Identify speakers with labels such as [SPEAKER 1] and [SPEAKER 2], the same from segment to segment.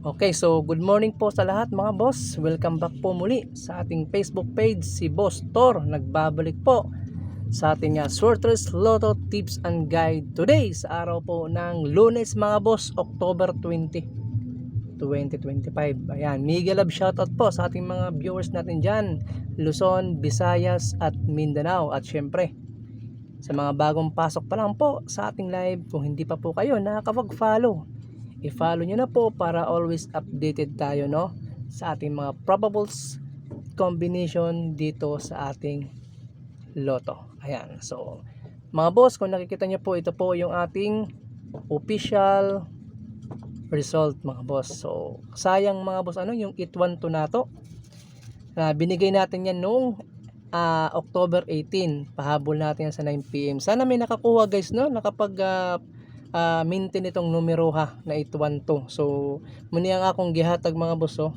[SPEAKER 1] Okay, so good morning po sa lahat mga boss. Welcome back po muli sa ating Facebook page si Boss Tor. Nagbabalik po sa ating uh, Sorters Lotto Tips and Guide today sa araw po ng lunes mga boss, October 20, 2025. Ayan, mega love shoutout po sa ating mga viewers natin dyan. Luzon, Visayas at Mindanao. At syempre, sa mga bagong pasok pa lang po sa ating live, kung hindi pa po kayo nakakapag-follow, i-follow nyo na po para always updated tayo no sa ating mga probables combination dito sa ating loto. Ayan. So, mga boss, kung nakikita nyo po, ito po yung ating official result mga boss. So, sayang mga boss, ano yung it 1 to na to. Na binigay natin yan noong ah, October 18. Pahabol natin yan sa 9pm. Sana may nakakuha guys, no? Nakapag ah, ah, maintain itong numero ha na 812. So, muni ang akong gihatag mga boss oh.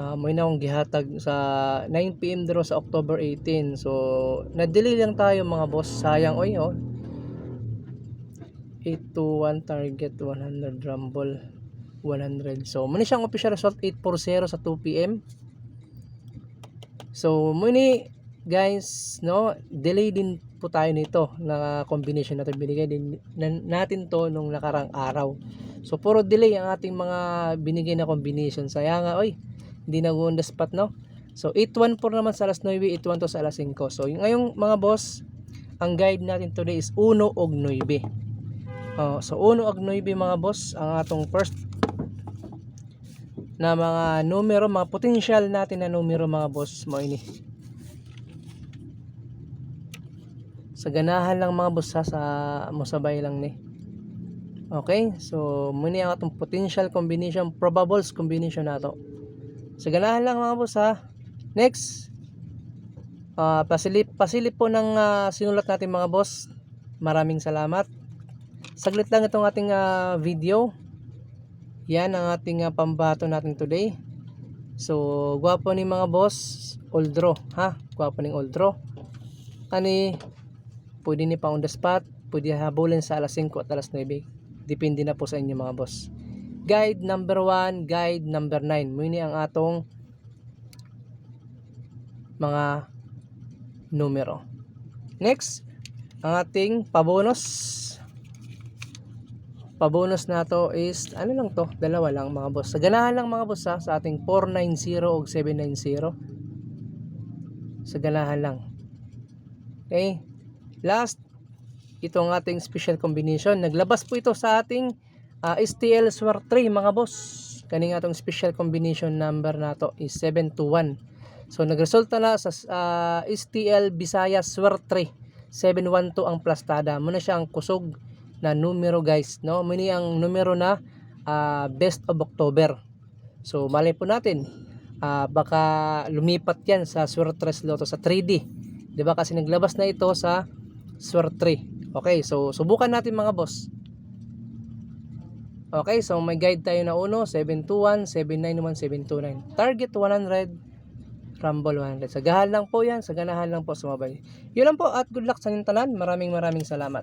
[SPEAKER 1] Ah, muni na akong gihatag sa 9 PM dito sa October 18. So, na-delay lang tayo mga boss. Sayang oy oh. 821 target 100 rumble 100. So, muni siyang official result 840 sa 2 PM. So, muni guys, no, delay din po tayo nito na combination natin binigay din na- natin to nung nakarang araw. So puro delay ang ating mga binigay na combination. Saya nga oy, hindi na on the spot no. So 814 naman sa alas 9, 812 sa alas 5. So ngayong mga boss, ang guide natin today is 1 og 9. Oh, so 1 og 9 mga boss, ang atong first na mga numero, mga potential natin na numero mga boss mo ini. Sa ganahan lang mga boss ha, sa musabay lang ni. Okay so muni ang atong potential combination probables combination nato sa ganahan lang mga boss ha. Next uh, pasilip pasilip po ng ah, sinulat natin mga boss. Maraming salamat. Saglit lang itong ating ah, video. Yan ang ating ah, pambato natin today. So gwapo ni mga boss oldro ha? Gwapo ning oldro. Kani pwede ni pa on the spot, pwede habulin sa alas 5 at alas 9. Depende na po sa inyo mga boss. Guide number 1, guide number 9. Muni ang atong mga numero. Next, ang ating pabonus. Pabonus na to is, ano lang to, dalawa lang mga boss. Sa ganahan lang mga boss ha, sa ating 490 o 790. Sa ganahan lang. Okay? Last, ito ang ating special combination. Naglabas po ito sa ating ah, STL Swar 3 mga boss. Kaning atong special combination number nato is 721. So nagresulta na sa ah, STL Visayas Swar 3. 712 ang plastada. Muna siya ang kusog na numero guys. No? Muni ang numero na ah, best of October. So malay po natin ah, baka lumipat yan sa 3 Lotto sa 3D. 'Di ba kasi naglabas na ito sa Sword 3. Okay, so subukan natin mga boss. Okay, so may guide tayo na uno, 721, 791, 729. Target 100, Rumble 100. Sagahan lang po yan, sa ganahan lang po sumabay. Yun lang po at good luck sa inyong tanan. Maraming maraming salamat.